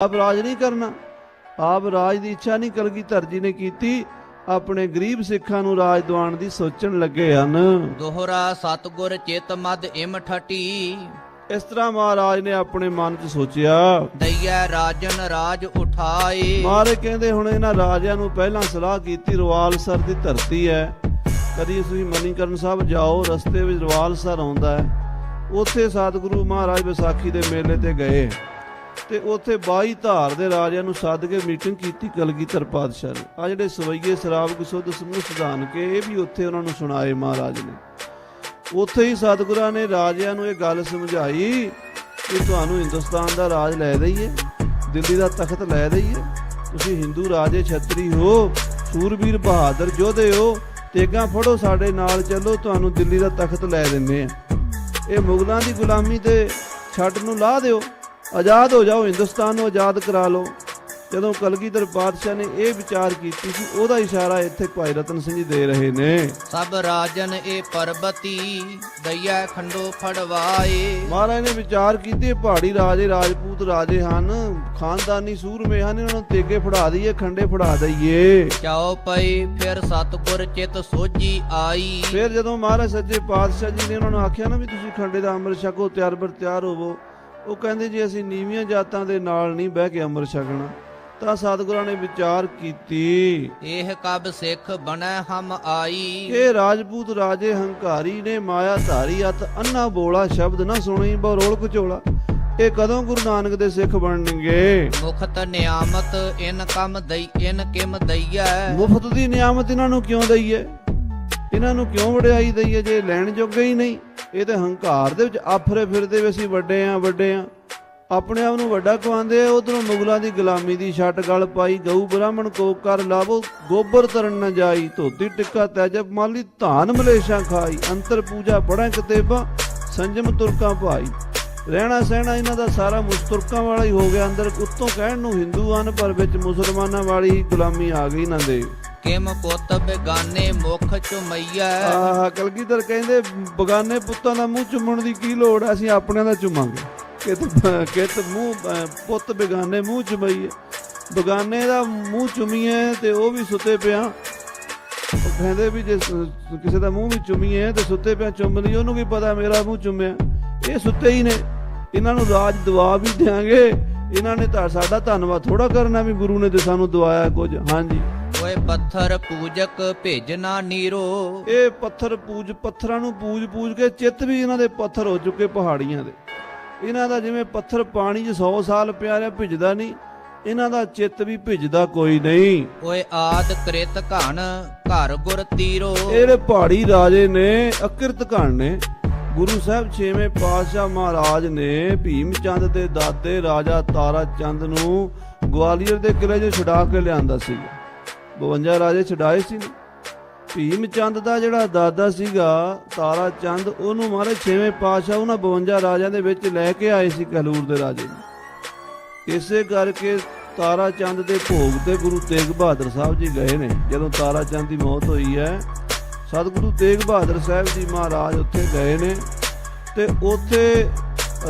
ਆਪ ਰਾਜ ਨਹੀਂ ਕਰਨਾ। ਆਪ ਰਾਜ ਦੀ ਇੱਛਾ ਨਹੀਂ ਕਲਗੀਧਰ ਜੀ ਨੇ ਕੀਤੀ। ਆਪਣੇ ਗਰੀਬ ਸਿੱਖਾਂ ਨੂੰ ਰਾਜ ਦਿਵਾਉਣ ਦੀ ਸੋਚਣ ਲੱਗੇ ਹਨ। ਦੋਹਰਾ ਸਤਗੁਰ ਚਿਤ ਮਦ ਇਮ ਠਟੀ। ਇਸ ਤਰ੍ਹਾਂ ਮਹਾਰਾਜ ਨੇ ਆਪਣੇ ਮਨ 'ਚ ਸੋਚਿਆ। ਦਈਐ ਰਾਜਨ ਰਾਜ ਉਠਾਏ। ਮਹਾਰਾਜ ਕਹਿੰਦੇ ਹੁਣ ਇਹਨਾਂ ਰਾਜਿਆਂ ਨੂੰ ਪਹਿਲਾਂ ਸਲਾਹ ਕੀਤੀ ਰਵਾਲਸਰ ਦੀ ਧਰਤੀ ਹੈ ਕਦੀ ਤੁਸੀਂ ਮਨੀਕਰਨ ਸਾਹਿਬ ਜਾਓ ਰਸਤੇ ਵਿੱਚ ਰਵਾਲਸਰ ਆਉਂਦਾ ਹੈ ਉੱਥੇ ਸਤਿਗੁਰੂ ਮਹਾਰਾਜ ਵਿਸਾਖੀ ਦੇ ਮੇਲੇ ਤੇ ਗਏ। ਤੇ ਉੱਥੇ ਬਾਈ ਧਾਰ ਦੇ ਰਾਜਿਆਂ ਨੂੰ ਸੱਦ ਕੇ ਮੀਟਿੰਗ ਕੀਤੀ ਕਲਗੀਧਰ ਪਾਤਸ਼ਾਹ ਨੇ। ਆ ਜਿਹੜੇ ਸਵਈਏ ਸ਼ਰਾਬ ਕਿਸੁੱਧ ਸਮੂਹ ਸਿਧਾਨ ਕੇ, ਇਹ ਵੀ ਉੱਥੇ ਉਹਨਾਂ ਨੂੰ ਸੁਣਾਏ ਮਹਾਰਾਜ ਨੇ। ਉੱਥੇ ਹੀ ਸਤਿਗੁਰਾਂ ਨੇ ਰਾਜਿਆਂ ਨੂੰ ਇਹ ਗੱਲ ਸਮਝਾਈ ਕਿ ਤੁਹਾਨੂੰ ਹਿੰਦੁਸਤਾਨ ਦਾ ਰਾਜ ਲੈ ਦਈਏ, ਦਿੱਲੀ ਦਾ ਤਖਤ ਲੈ ਦਈਏ, ਤੁਸੀਂ ਹਿੰਦੂ ਰਾਜੇ ਛਤਰੀ ਹੋ, ਸੂਰਬੀਰ ਬਹਾਦਰ ਯੋਧੇ ਹੋ, ਤੇਗਾ ਫੜੋ ਸਾਡੇ ਨਾਲ ਚੱਲੋ, ਤੁਹਾਨੂੰ ਦਿੱਲੀ ਦਾ ਤਖਤ ਲੈ ਦਿੰਨੇ ਆ ਇਹ ਮੁਗਲਾਂ ਦੀ ਗੁਲਾਮੀ ਤੇ ਛੱਡ ਨੂੰ ਲਾ ਦਿਓ। ਆਜ਼ਾਦ ਹੋ ਜਾਓ ਹਿੰਦੁਸਤਾਨ ਨੂੰ ਆਜ਼ਾਦ ਕਰਾ ਲਓ। ਜਦੋਂ ਕਲਗੀਧਰ ਪਾਤਸ਼ਾਹ ਨੇ ਇਹ ਵਿਚਾਰ ਕੀਤੀ ਸੀ ਉਹਦਾ ਇਸ਼ਾਰਾ ਇੱਥੇ ਭਾਈ ਰਤਨ ਸਿੰਘ ਜੀ ਦੇ ਰਹੇ ਨੇ। ਸਭ ਰਾਜਨ ਇਹ ਪਰਬਤੀ ਦਈਐ ਖੰਡੋ ਫੜਵਾਏ ਮਹਾਰਾਜ ਨੇ ਵਿਚਾਰ ਕੀਤੇ ਪਹਾੜੀ ਰਾਜੇ ਰਾਜਪੂਤ ਰਾਜੇ ਹਨ ਖਾਨਦਾਨੀ ਸੂਰਮੇ ਹਨ ਇਹਨਾਂ ਨੂੰ ਤੇਗੇ ਫੜਾ ਦਈਏ ਖੰਡੇ ਫੜਾ ਦਈਏ। ਚਾਉ ਪਈ ਫਿਰ ਸਤਗੁਰ ਚਿਤ ਸੋਜੀ ਆਈ। ਫਿਰ ਜਦੋਂ ਮਹਾਰਾਜ ਸੱਚੇ ਪਾਤਸ਼ਾਹ ਜੀ ਨੇ ਉਹਨਾਂ ਨੂੰ ਆਖਿਆ ਨਾ ਵੀ ਤੁਸੀਂ ਖੰਡੇ ਦਾ ਅੰਮ੍ਰਿਤ ਛਕੋ ਤਿਆਰ ਬਰ ਤਿਆਰ ਹੋਵੋ ਉਹ ਕਹਿੰਦੇ ਜੀ ਅਸੀਂ ਨੀਵੀਆਂ ਜਾਤਾਂ ਦੇ ਨਾਲ ਨਹੀਂ ਬਹਿ ਕੇ ਅੰਮ੍ਰਿਤ ਛਕਣਾ ਤਾਂ ਸਤਿਗੁਰਾਂ ਨੇ ਵਿਚਾਰ ਕੀਤੀ। ਇਹ ਕਬ ਸਿੱਖ ਬਣੈ ਹਮ ਆਈ। ਇਹ ਰਾਜਪੂਤ ਰਾਜੇ ਹੰਕਾਰੀ ਨੇ ਮਾਇਆ ਧਾਰੀ ਅਤ ਅੰਨਾ ਬੋਲਾ ਸ਼ਬਦ ਨਾ ਸੁਣੀ ਬਰੋਲ ਕਚੋਲਾ। ਇਹ ਕਦੋਂ ਗੁਰੂ ਨਾਨਕ ਦੇ ਸਿੱਖ ਬਣਨਗੇ? ਮੁਖਤ ਨਿਆਮਤ ਇਨ ਕਮ ਦਈ ਇਨ ਕਿਮ ਦਈਐ। ਮੁਫਤ ਦੀ ਨਿਆਮਤ ਇਹਨਾਂ ਨੂੰ ਕਿਉਂ ਦਈਏ ਇਹਨਾਂ ਨੂੰ ਕਿਉਂ ਵਡਿਆਈ ਦਈਏ ਜੇ ਲੈਣ ਜੋਗੇ ਹੀ ਨਹੀਂ? ਇਹ ਤੇ ਹੰਕਾਰ ਦੇ ਵਿੱਚ ਆਫਰੇ ਫਿਰਦੇ ਵੀ ਅਸੀਂ ਵੱਡੇ ਆ ਵੱਡੇ ਆ। ਆਪਣੇ ਆਪ ਨੂੰ ਵੱਡਾ ਕਵਾਉਂਦੇ ਆ, ਉਧਰੋਂ ਮੁਗਲਾਂ ਦੀ ਗੁਲਾਮੀ ਦੀ ਛੱਟ ਗਲ ਪਾਈ, ਗਊ ਬ੍ਰਾਹਮਣ ਕੋ ਕਰ ਲਾਵੋ, ਗੋਬਰ ਤਰਨ ਨਾ ਜਾਈ, ਧੋਤੀ ਟਿੱਕਾ ਤੈਜਬ ਮਾਲੀ, ਧਾਨ ਮਲੇਸ਼ਾਂ ਖਾਈ, ਅੰਤਰ ਪੂਜਾ ਪੜਾਂ ਕਿਤੇਬਾ, ਸੰਜਮ ਤੁਰਕਾਂ ਭਾਈ। ਰਹਿਣਾ ਸਹਿਣਾ ਇਹਨਾਂ ਦਾ ਸਾਰਾ ਮੁਸਤਰਕਾਂ ਵਾਲਾ ਹੀ ਹੋ ਗਿਆ ਅੰਦਰ, ਉੱਤੋਂ ਕਹਿਣ ਨੂੰ ਹਿੰਦੂ ਹਨ ਪਰ ਵਿੱਚ ਮੁਸਲਮਾਨਾਂ ਵਾਲੀ ਗੁਲਾਮੀ ਆ ਗਈ ਇਹਨਾਂ ਦੇ ਕਿਮ ਪੁੱਤ ਬੇਗਾਨੇ ਮੁਖ ਚੁਮਈਐ ਆਹ ਕਲਗੀਧਰ ਕਹਿੰਦੇ ਬਗਾਨੇ ਪੁੱਤਾਂ ਦਾ ਮੂੰਹ ਚੁੰਮਣ ਦੀ ਕੀ ਲੋੜ ਆ, ਅਸੀਂ ਆਪਣਿਆਂ ਦਾ ਚੁੰਮਾਂਗੇ। ਕਿਤ ਕਿਤ ਮੂੰਹ ਪੁੱਤ ਬਗਾਨੇ ਮੂੰਹ ਚੁੰਮਈਏ ਬਗਾਨੇ ਦਾ ਮੂੰਹ ਚੁੰਮੀਏ ਤੇ ਉਹ ਵੀ ਸੁੱਤੇ ਪਿਆ। ਉਹ ਕਹਿੰਦੇ ਵੀ ਜੇ ਕਿਸੇ ਦਾ ਮੂੰਹ ਵੀ ਚੁੰਮੀਏ ਤੇ ਸੁੱਤੇ ਪਿਆ ਚੁੰਮ ਲਈ ਉਹਨੂੰ ਕੀ ਪਤਾ ਮੇਰਾ ਮੂੰਹ ਚੁੰਮਿਆ? ਇਹ ਸੁੱਤੇ ਹੀ ਨੇ। ਇਹਨਾਂ ਨੂੰ ਰਾਜ ਦਵਾ ਵੀ ਦਿਆਂਗੇ। ਇਹਨਾਂ ਨੇ ਤਾਂ ਸਾਡਾ ਧੰਨਵਾਦ ਥੋੜਾ ਕਰਨਾ ਵੀ ਗੁਰੂ ਨੇ ਤੇ ਸਾਨੂੰ ਦਵਾਇਆ ਕੁਝ। ਹਾਂਜੀ। ਓਏ ਪੱਥਰ ਪੂਜਕ ਭੇਜਣਾ ਨੀਰੋ। ਇਹ ਪੱਥਰ ਪੂਜ ਪੱਥਰਾਂ ਨੂੰ ਪੂਜ ਪੂਜ ਕੇ ਚਿੱਤ ਵੀ ਇਹਨਾਂ ਦੇ ਪੱਥਰ ਹੋ ਚੁੱਕੇ ਪਹਾੜੀਆਂ ਦੇ। ਇਹਨਾਂ ਦਾ ਜਿਵੇਂ ਪੱਥਰ ਪਾਣੀ 'ਚ 100 ਸਾਲ ਪਿਆ ਰਿਹਾ ਭਿੱਜਦਾ ਨਹੀਂ ਇਹਨਾਂ ਦਾ ਚਿੱਤ ਵੀ ਭਿੱਜਦਾ ਕੋਈ ਨਹੀਂ। ਓਏ ਆਦ ਕ੍ਰਿਤ ਘਣ ਘਰ ਗੁਰ ਤੀਰੋ। ਇਹਦੇ ਪਹਾੜੀ ਰਾਜੇ ਨੇ ਅਕਿਰਤ ਘਣ ਨੇ। ਗੁਰੂ ਸਾਹਿਬ ਛੇਵੇਂ ਪਾਤਸ਼ਾਹ ਮਹਾਰਾਜ ਨੇ ਭੀਮ ਚੰਦ ਦੇ ਦਾਦੇ ਰਾਜਾ ਤਾਰਾ ਚੰਦ ਨੂੰ ਗਵਾਲੀਅਰ ਦੇ ਕਿਲੇ 'ਚ ਛੁਡਾ ਕੇ ਲਿਆਂਦਾ ਸੀ 52 ਰਾਜੇ ਛਡਾਏ ਸੀ। ਭੀਮ ਚੰਦ ਦਾ ਜਿਹੜਾ ਦਾਦਾ ਸੀਗਾ, ਤਾਰਾ ਚੰਦ, ਉਹਨੂੰ ਮਹਾਰਾਜ ਛੇਵੇਂ ਪਾਤਸ਼ਾਹ ਉਹਨਾਂ 52 ਰਾਜਿਆਂ ਦੇ ਵਿੱਚ ਲੈ ਕੇ ਆਏ ਸੀ ਕਲੂਰ ਦੇ ਰਾਜੇ ਇਸੇ ਕਰਕੇ ਤਾਰਾ ਚੰਦ ਦੇ ਭੋਗ ਤੇ ਗੁਰੂ ਤੇਗ ਬਹਾਦਰ ਸਾਹਿਬ ਜੀ ਗਏ ਨੇ। ਜਦੋਂ ਤਾਰਾ ਚੰਦ ਦੀ ਮੌਤ ਹੋਈ ਹੈ, ਸਤਿਗੁਰੂ ਤੇਗ ਬਹਾਦਰ ਸਾਹਿਬ ਜੀ ਮਹਾਰਾਜ ਉੱਥੇ ਗਏ ਨੇ ਤੇ ਉੱਥੇ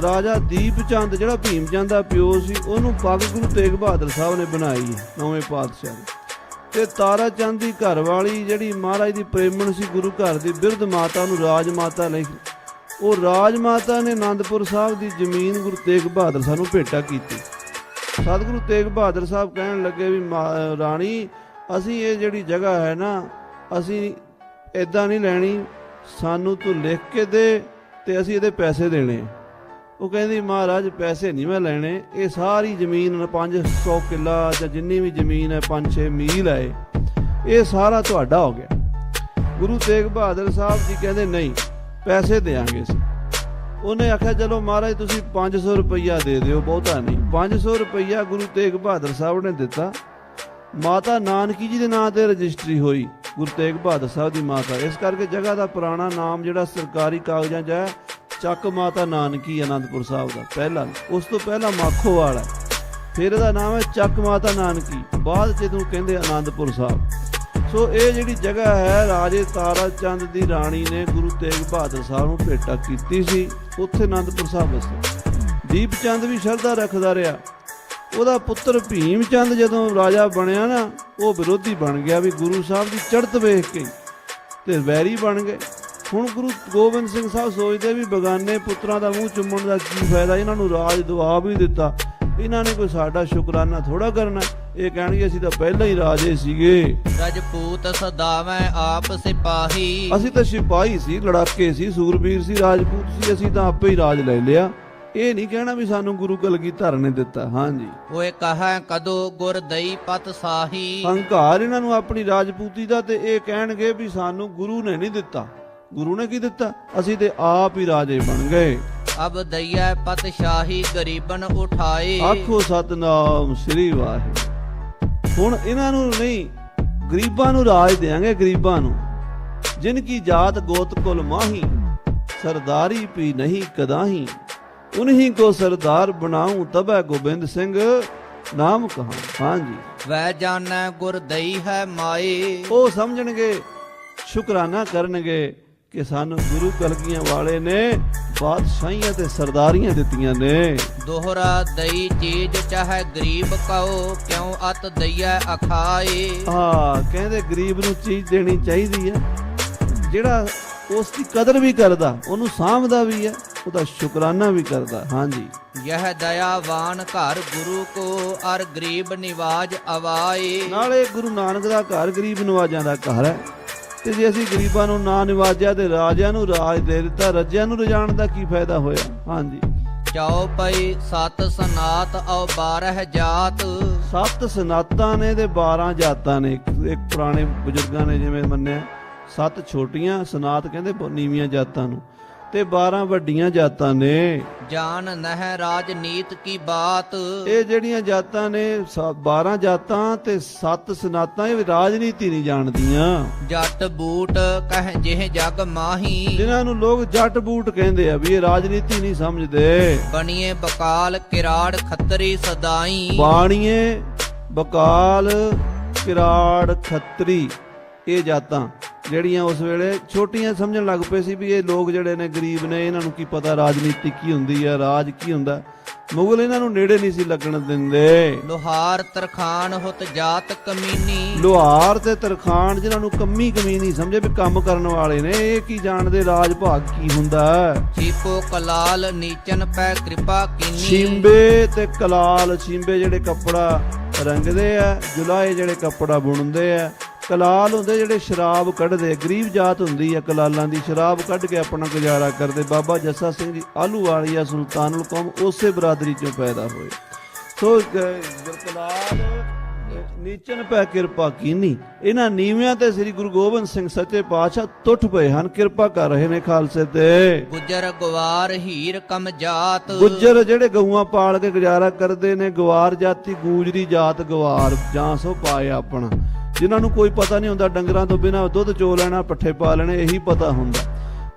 ਰਾਜਾ ਦੀਪ ਚੰਦ, ਜਿਹੜਾ ਭੀਮ ਚੰਦ ਦਾ ਪਿਓ ਸੀ, ਉਹਨੂੰ ਪੱਗ ਗੁਰੂ ਤੇਗ ਬਹਾਦਰ ਸਾਹਿਬ ਨੇ ਬਣਾਈ ਨੌਵੇਂ ਪਾਤਸ਼ਾਹ ਨੇ ਤੇ ਤਾਰਾ ਚੰਦ ਦੀ ਘਰ ਵਾਲੀ ਜਿਹੜੀ ਮਹਾਰਾਜ ਦੀ ਪ੍ਰੇਮਣ ਸੀ ਗੁਰੂ ਘਰ ਦੀ ਬਿਰਧ ਮਾਤਾ ਨੂੰ ਰਾਜ ਮਾਤਾ ਲਈ, ਉਹ ਰਾਜ ਮਾਤਾ ਨੇ ਆਨੰਦਪੁਰ ਸਾਹਿਬ ਦੀ ਜ਼ਮੀਨ ਗੁਰੂ ਤੇਗ ਬਹਾਦਰ ਸਾਹਿਬ ਨੂੰ ਭੇਟਾ ਕੀਤੀ। ਸਤਿਗੁਰੂ ਤੇਗ ਬਹਾਦਰ ਸਾਹਿਬ ਕਹਿਣ ਲੱਗੇ ਵੀ ਮਾ- ਰਾਣੀ, ਅਸੀਂ ਇਹ ਜਿਹੜੀ ਜਗ੍ਹਾ ਹੈ ਨਾ, ਅਸੀਂ ਇਦਾਂ ਨਹੀਂ ਲੈਣੀ, ਸਾਨੂੰ ਤੂੰ ਲਿਖ ਕੇ ਦੇ ਤੇ ਅਸੀਂ ਇਹਦੇ ਪੈਸੇ ਦੇਣੇ। ਉਹ ਕਹਿੰਦੀ, ਮਹਾਰਾਜ, ਪੈਸੇ ਨਹੀਂ ਮੈਂ ਲੈਣੇ। ਇਹ ਸਾਰੀ ਜ਼ਮੀਨ 500 ਕਿੱਲਾ ਜਾਂ ਜਿੰਨੀ ਵੀ ਜ਼ਮੀਨ ਹੈ 5-6 ਮੀਲ ਹੈ ਇਹ। ਸਾਰਾ ਤੁਹਾਡਾ ਹੋ ਗਿਆ। ਗੁਰੂ ਤੇਗ ਬਹਾਦਰ ਸਾਹਿਬ ਜੀ ਕਹਿੰਦੇ, ਨਹੀਂ, ਪੈਸੇ ਦੇਾਂਗੇ ਅਸੀਂ। ਉਹਨੇ ਆਖਿਆ, ਚਲੋ ਮਹਾਰਾਜ, ਤੁਸੀਂ 500 ਰੁਪਈਆ ਦੇ ਦਿਓ, ਬਹੁਤਾ ਨਹੀਂ। 500 ਰੁਪਈਆ ਗੁਰੂ ਤੇਗ ਬਹਾਦਰ ਸਾਹਿਬ ਨੇ ਦਿੱਤਾ। ਮਾਤਾ ਨਾਨਕੀ ਜੀ ਦੇ ਨਾਂ ਤੇ ਰਜਿਸਟਰੀ ਹੋਈ ਗੁਰੂ ਤੇਗ ਬਹਾਦਰ ਸਾਹਿਬ ਦੀ ਮਾਤਾ। ਇਸ ਕਰਕੇ ਜਗ੍ਹਾ ਦਾ ਪੁਰਾਣਾ ਨਾਮ ਜਿਹੜਾ ਸਰਕਾਰੀ ਕਾਗਜ਼ਾਂ 'ਚ ਹੈ ਚੱਕ ਮਾਤਾ ਨਾਨਕੀ ਅਨੰਦਪੁਰ ਸਾਹਿਬ ਦਾ, ਪਹਿਲਾ ਉਸ ਤੋਂ ਪਹਿਲਾਂ ਮਾਖੋਵਾਲ ਹੈ। ਫਿਰ ਇਹਦਾ ਨਾਮ ਹੈ ਚੱਕ ਮਾਤਾ ਨਾਨਕੀ, ਬਾਅਦ ਜਦੋਂ ਕਹਿੰਦੇ ਅਨੰਦਪੁਰ ਸਾਹਿਬ। ਸੋ ਇਹ ਜਿਹੜੀ ਜਗ੍ਹਾ ਹੈ, ਰਾਜੇ ਤਾਰਾ ਚੰਦ ਦੀ ਰਾਣੀ ਨੇ ਗੁਰੂ ਤੇਗ ਬਹਾਦਰ ਸਾਹਿਬ ਨੂੰ ਭੇਟਾ ਕੀਤੀ ਸੀ, ਉੱਥੇ ਅਨੰਦਪੁਰ ਸਾਹਿਬ ਵਸੇ ਦੀਪ ਚੰਦ ਵੀ ਸ਼ਰਧਾ ਰੱਖਦਾ ਰਿਹਾ। ਉਹਦਾ ਪੁੱਤਰ ਭੀਮ ਚੰਦ ਜਦੋਂ ਰਾਜਾ ਬਣਿਆ ਨਾ, ਉਹ ਵਿਰੋਧੀ ਬਣ ਗਿਆ ਵੀ ਗੁਰੂ ਸਾਹਿਬ ਦੀ ਚੜ੍ਹਤ ਵੇਖ ਕੇ ਹੀ, ਤੇ ਵੈਰੀ ਬਣ ਗਏ। ਹੁਣ ਗੁਰੂ ਗੋਬਿੰਦ ਸਿੰਘ ਸਾਹਿਬ ਸੋਚਦੇ ਵੀ ਬਗਾਨੇ ਪੁੱਤਰਾਂ ਦਾ ਮੂੰਹ ਚੁੰਮਣ ਦਾ ਕੀ ਫਾਇਦਾ? ਇਹਨਾਂ ਨੂੰ ਰਾਜ ਦਵਾ ਵੀ ਦਿੱਤਾ। ਇਹਨਾਂ ਨੇ ਕੋਈ ਸਾਡਾ ਸ਼ੁਕਰਾਨਾ ਥੋੜਾ ਕਰਨਾ। ਇਹ ਕਹਿਣਗੇ ਅਸੀਂ ਤਾਂ ਪਹਿਲਾਂ ਹੀ ਰਾਜੇ ਸੀਗੇ। ਰਜਪੂਤ ਸਦਾਵੈ ਆਪ ਸਿਪਾਹੀ। ਅਸੀਂ ਤਾਂ ਸਿਪਾਹੀ ਸੀ ਲੜਾਕੇ ਸੀ ਸੂਰਬੀਰ ਸੀ ਰਾਜਪੂਤ ਸੀ ਅਸੀਂ ਤਾਂ ਆਪੇ ਹੀ ਰਾਜ ਲੈ ਲਿਆ। ਇਹ ਨਹੀਂ ਕਹਿਣਾ ਵੀ ਸਾਨੂੰ ਗੁਰੂ ਕਲਗੀਧਰ ਨੇ ਦਿੱਤਾ। ਹਾਂਜੀ। ਓਏ ਕਹੈ ਕਦੋ ਗੁਰ ਦਈ ਪਤ ਸਾਹੀ। ਹੰਕਾਰ ਇਹਨਾਂ ਨੂੰ ਆਪਣੀ ਰਾਜਪੂਤੀ ਦਾ ਤੇ ਇਹ ਕਹਿਣਗੇ ਵੀ ਸਾਨੂੰ ਗੁਰੂ ਨੇ ਨਹੀਂ ਦਿੱਤਾ। ਗੁਰੂ ਨੇ ਕੀ ਦਿੱਤਾ? ਅਸੀਂ ਤੇ ਆਪ ਹੀ ਰਾਜੇ ਬਣ ਗਏ। ਅਬ ਦਈਐ ਪਤ ਸ਼ਾਹੀ ਗਰੀਬਨ ਉਠਾਏ। ਆਖੋ ਸਤਨਾਮ ਸ੍ਰੀ ਵਾਹਿਗੁਰੂ। ਹੁਣ ਇਹਨਾਂ ਨੂੰ ਨਹੀਂ ਗਰੀਬਾਂ ਨੂੰ ਰਾਜ ਦੇਾਂਗੇ ਗਰੀਬਾਂ ਨੂੰ। ਜਿਨ ਕੀ ਜਾਤ ਗੋਤ ਕੁਲ ਮਾਹੀ ਸਰਦਾਰੀ ਪੀ ਨਹੀਂ ਕਦਾਹੀ। ਉਨਹੀ ਕੋ ਸਰਦਾਰ ਬਣਾਉ ਤਬੈ ਗੋਬਿੰਦ ਸਿੰਘ ਨਾਮ ਕਹਾ ਹਾਂਜੀ ਵੈ ਜਾਣੈ ਗੁਰ ਦਈ ਹੈ ਮਾਏ। ਉਹ ਸਮਝਣਗੇ ਸ਼ੁਕਰਾਨਾ ਕਰਨਗੇ। ਕਿ ਸਾਨੂੰ ਗੁਰੂ ਕਲਗੀਆਂ ਵਾਲੇ ਨੇ ਬਾਦਸ਼ਾਹੀਆਂ ਤੇ ਸਰਦਾਰੀਆਂ ਦਿੱਤੀਆਂ ਨੇ। ਦੋਹਰਾ ਦਈ ਚੀਜ ਚਾਹੇ ਗਰੀਬ ਕਉ ਕਿਉ ਅਤ ਦਈਐ ਅਖਾਏ? ਆ ਕਹਿੰਦੇ ਗਰੀਬ ਨੂੰ ਚੀਜ਼ ਦੇਣੀ ਚਾਹੀਦੀ ਹੈ ਜਿਹੜਾ ਉਸ ਦੀ ਕਦਰ ਵੀ ਕਰਦਾ ਉਹਨੂੰ ਸਾਂਭਦਾ ਵੀ ਹੈ ਉਹਦਾ ਸ਼ੁਕਰਾਨਾ ਵੀ ਕਰਦਾ। ਹਾਂਜੀ। ਯਹ ਦਇਆਵਾਨ ਘਰ ਗੁਰੂ ਕੋ ਅਰ ਗਰੀਬ ਨਿਵਾਜ ਅਵਾਏ। ਨਾਲੇ ਗੁਰੂ ਨਾਨਕ ਦਾ ਘਰ ਗਰੀਬ ਨਵਾਜਾਂ ਦਾ ਘਰ ਹੈ ਤੇ ਜੇ ਅਸੀਂ ਗਰੀਬਾਂ ਨੂੰ ਨਾ ਨਿਵਾਜਿਆ ਤੇ ਰਾਜਿਆਂ ਨੂੰ ਰਾਜ ਦੇ ਦਿੱਤਾ। ਰੱਜਿਆਂ ਨੂੰ ਰਜਾਣ ਦਾ ਕੀ ਫਾਇਦਾ ਹੋਇਆ? ਹਾਂਜੀ। ਚਾਉ ਪਈ ਸਤ ਸਨਾਤ ਔ 12 ਜਾਤ। ਸੱਤ ਸਨਾਤਾਂ ਨੇ ਤੇ 12 ਜਾਤਾਂ ਨੇ। ਇੱਕ ਇੱਕ ਪੁਰਾਣੇ ਬਜ਼ੁਰਗਾਂ ਨੇ ਜਿਵੇਂ ਮੰਨਿਆ ਸੱਤ ਛੋਟੀਆਂ ਸਨਾਤ ਕਹਿੰਦੇ ਨੀਵੀਆਂ ਜਾਤਾਂ ਨੂੰ। ਤੇ 12 ਵੱਡੀਆਂ ਜਾਤਾਂ ਨੇ। ਜਾਨ ਨਹਿ ਰਾਜਨੀਤ ਕੀ ਬਾਤ। ਇਹ ਜਿਹੜੀਆਂ ਜਾਤਾਂ ਨੇ 12 ਜਾਤਾਂ ਤੇ ਸੱਤ ਸਨਾਤਾਂ ਇਹ ਰਾਜਨੀਤੀ ਨਹੀਂ ਜਾਣਦੀਆਂ। ਜੱਟ ਬੂਟ ਕਹਿ ਜਿਹ ਜਗ ਮਾਹੀ। ਜਿਨ੍ਹਾਂ ਨੂੰ ਲੋਕ ਜੱਟ ਬੂਟ ਕਹਿੰਦੇ ਆ ਵੀ ਇਹ ਰਾਜਨੀਤੀ ਨਹੀਂ ਸਮਝਦੇ। ਬਣੀਏ ਬਕਾਲ ਕਿਰਾੜ ਖੱਤਰੀ ਸਦਾਈ। ਬਾਣੀਏ ਬਕਾਲ ਕਿਰਾੜ ਖੱਤਰੀ ਇਹ ਜਾਤਾਂ। ਜਿਹੜੀਆਂ ਉਸ ਵੇਲੇ ਛੋਟੀਆਂ ਸਮਝਣ ਲੱਗ ਪਏ ਸੀ ਵੀ ਇਹ ਲੋਕ ਜਿਹੜੇ ਨੇ ਗਰੀਬ ਨੇ ਇਹਨਾਂ ਨੂੰ ਕੀ ਪਤਾ ਰਾਜਨੀਤੀ ਕੀ ਹੁੰਦੀ ਹੈ ਰਾਜ ਕੀ ਹੁੰਦਾ। ਮੁਗਲ ਇਹਨਾਂ ਨੂੰ ਨੇੜੇ ਨਹੀਂ ਸੀ ਲੱਗਣ ਦਿੰਦੇ। ਲੋਹਾਰ ਤਰਖਾਨ ਹੁਤ ਜਾਤ ਕਮੀਨੀ। ਲੋਹਾਰ ਤੇ ਤਰਖਾਨ ਜਿਨ੍ਹਾਂ ਨੂੰ ਕੰਮੀ ਕਮੀ ਨਹੀਂ ਸਮਝੇ ਵੀ ਕੰਮ ਕਰਨ ਵਾਲੇ ਨੇ ਇਹ ਕੀ ਜਾਣਦੇ ਰਾਜ ਭਾਗ ਕੀ ਹੁੰਦਾ? ਚੀਪੋ ਕਲਾਲ ਨੀਚਨ ਪੈ ਕਿਰਪਾ ਕੀਨੀ। ਛਿੰਬੇ ਤੇ ਕਲਾਲ ਛਿੰਬੇ ਜਿਹੜੇ ਕੱਪੜਾ ਰੰਗਦੇ ਆ ਜੁਲਾਏ ਜਿਹੜੇ ਕੱਪੜਾ ਬੁਣਦੇ ਆ ਕਲਾਲ ਹੁੰਦੇ ਜਿਹੜੇ ਸ਼ਰਾਬ ਕੱਢਦੇ ਗਰੀਬ ਜਾਤ ਹੁੰਦੀ ਆ ਕਲਾਲਾਂ ਦੀ ਸ਼ਰਾਬ ਕੱਢ ਕੇ ਆਪਣਾ ਗੁਜ਼ਾਰਾ ਕਰਦੇ। ਬਾਬਾ ਜੱਸਾ ਸਿੰਘ ਜੀ ਆਲੂਵਾਲੀਆ ਸੁਲਤਾਨੁਲ ਕੌਮ ਉਸੇ ਬਰਾਦਰੀ ਚੋਂ ਪੈਦਾ ਹੋਏ। ਸੋ ਕਲਾਲ ਨੀਚਨ ਪੈ ਕਿਰਪਾ ਕੀਨੀ। ਇਹਨਾਂ ਨੀਵਿਆਂ ਤੇ ਸ੍ਰੀ ਗੁਰੂ ਗੋਬਿੰਦ ਸਿੰਘ ਸੱਚੇ ਪਾਤਸ਼ਾਹ ਟੁੱਟ ਪਏ ਹਨ ਕਿਰਪਾ ਕਰ ਰਹੇ ਨੇ ਖਾਲਸੇ ਤੇ। ਗੁਜਰ ਗਵਾਰ ਹੀਰ ਕਮ ਜਾਤ। ਗੁੱਜਰ ਜਿਹੜੇ ਗਊਆਂ ਪਾਲ ਕੇ ਗੁਜ਼ਾਰਾ ਕਰਦੇ ਨੇ ਗਵਾਰ ਜਾਤੀ ਗੂਜਰੀ ਜਾਤ ਗਵਾਰ ਜਾਂ ਸੋ ਪਾਏ ਆਪਣਾ। ਜਿਨ੍ਹਾਂ ਨੂੰ ਕੋਈ ਪਤਾ ਨਹੀਂ ਹੁੰਦਾ, ਡੰਗਰਾਂ ਤੋਂ ਬਿਨਾ ਦੁੱਧ ਚੋ ਲੈਣਾ, ਪੱਠੇ ਪਾ ਲੈਣੇ, ਇਹੀ ਪਤਾ ਹੁੰਦਾ।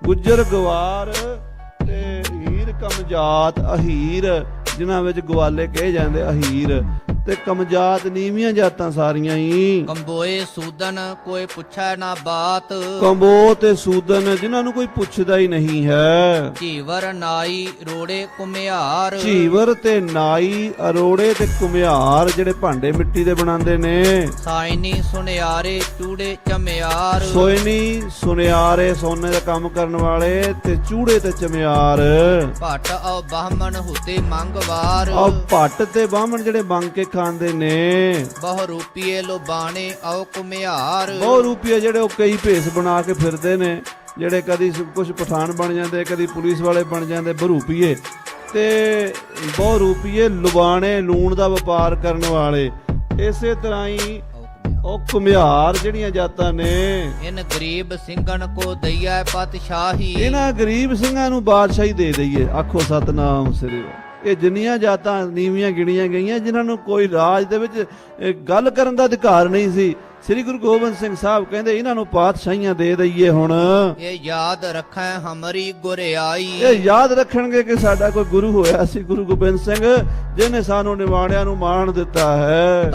ਗੁੱਜਰ, ਗਵਾਰ ਤੇ ਹੀਰ, ਕਮਜਾਤ, ਅਹੀਰ, ਜਿਨ੍ਹਾਂ ਵਿੱਚ ਗਵਾਲੇ ਕਹੇ ਜਾਂਦੇ, ਅਹੀਰ। ਤੇ ਕਮਜਾਤ ਨੀਵੀਆਂ ਜਾਤਾਂ ਸਾਰੀਆਂ ਹੀ ਕੰਬੋਏ ਸੂਦਨ ਕੋਈ ਪੁੱਛੈ ਨਾ ਬਾਤ। ਕੰਬੋ ਤੇ ਸੂਦਨ ਜਿਨ੍ਹਾਂ ਨੂੰ ਕੋਈ ਪੁੱਛਦਾ ਹੀ ਨਹੀਂ ਹੈ। ਝੀਵਰ ਨਾਈ ਰੋੜੇ ਕੁਮਿਆਰ ਝੀਵਰ ਤੇ ਨਾਈ ਅਰੋੜੇ ਤੇ ਕੁਮਿਆਰ ਜਿਹੜੇ ਭਾਂਡੇ ਮਿੱਟੀ ਦੇ ਬਣਾਉਂਦੇ ਨੇ। ਸਾਇਨੀ ਸੁਨਿਆਰੇ ਚੂੜੇ ਚਮਿਆਰ। ਸੋਇਨੀ ਸੁਨਿਆਰੇ ਸੋਨੇ ਦਾ ਕੰਮ ਕਰਨ ਵਾਲੇ ਤੇ ਚੂੜੇ ਤੇ ਚਮਿਆਰ। ਭਟ ਔ ਬਹਮਨ ਹੁਤੇ ਮੰਗਵਾਰ। ਆ ਭੱਟ ਤੇ ਬਾਹਮਣ ਜਿਹੜੇ ਮੰਗ ਕੇ ਖਾਂਦੇ ਨੇ। ਬਹੁ ਰੂਪੀਏ ਲੋਬਾਣੇ ਔ ਕੁਮਿਆਰ ਬਹੁਤ ਰੁਪਏ ਜਿਹੜੇ ਉਹ ਕਈ ਭੇਸ ਬਣਾ ਕੇ ਫਿਰਦੇ ਨੇ ਜਿਹੜੇ ਕਦੀ ਕੁਝ ਪਠਾਨ ਬਣ ਜਾਂਦੇ ਕਦੀ ਪੁਲਿਸ ਵਾਲੇ ਬਣ ਜਾਂਦੇ ਬਰੂਪੀਏ ਤੇ ਬਹੁਤ ਰੁਪਏ ਲੁਬਾਣੇ ਲੂਣ ਦਾ ਵਪਾਰ ਕਰਨ ਵਾਲੇ। ਇਸੇ ਤਰ੍ਹਾਂ ਹੀ ਉਹ ਕੁਮਿਆਰ ਜਿਹੜੀਆਂ ਜਾਤਾਂ ਨੇ। ਇਨ ਗਰੀਬ ਸਿੰਘਨ ਕੋ ਦਈਐ ਪਤਸ਼ਾਹੀ। ਇਹਨਾਂ ਗਰੀਬ ਸਿੰਘਾਂ ਨੂੰ ਬਾਦਸ਼ਾਹੀ ਦੇ ਦਈਏ। ਆਖੋ ਸਤਨਾਮ ਸ੍ਰੀ ਵਾਹਿਗੁਰੂ। ਇਹ ਜਿੰਨੀਆਂ ਜਾਤਾਂ ਨੀਵੀਆਂ ਗਿਣੀਆਂ ਗਈਆਂ ਜਿਨ੍ਹਾਂ ਨੂੰ ਕੋਈ ਰਾਜ ਦੇ ਵਿੱਚ ਗੱਲ ਕਰਨ ਦਾ ਅਧਿਕਾਰ ਨਹੀਂ ਸੀ ਸ੍ਰੀ ਗੁਰੂ ਗੋਬਿੰਦ ਸਿੰਘ ਸਾਹਿਬ ਕਹਿੰਦੇ ਇਹਨਾਂ ਨੂੰ ਪਾਤਸ਼ਾਹੀਆਂ ਦੇ ਦਈਏ ਹੁਣ। ਇਹ ਯਾਦ ਰੱਖੈ ਹਮਰੀ ਗੁਰਿਆਈ। ਇਹ ਯਾਦ ਰੱਖਣਗੇ ਕਿ ਸਾਡਾ ਕੋਈ ਗੁਰੂ ਹੋਇਆ ਸੀ ਗੁਰੂ ਗੋਬਿੰਦ ਸਿੰਘ ਜਿਹਨੇ ਸਾਨੂੰ ਨਿਵਾਣਿਆਂ ਨੂੰ ਮਾਣ ਦਿੱਤਾ ਹੈ।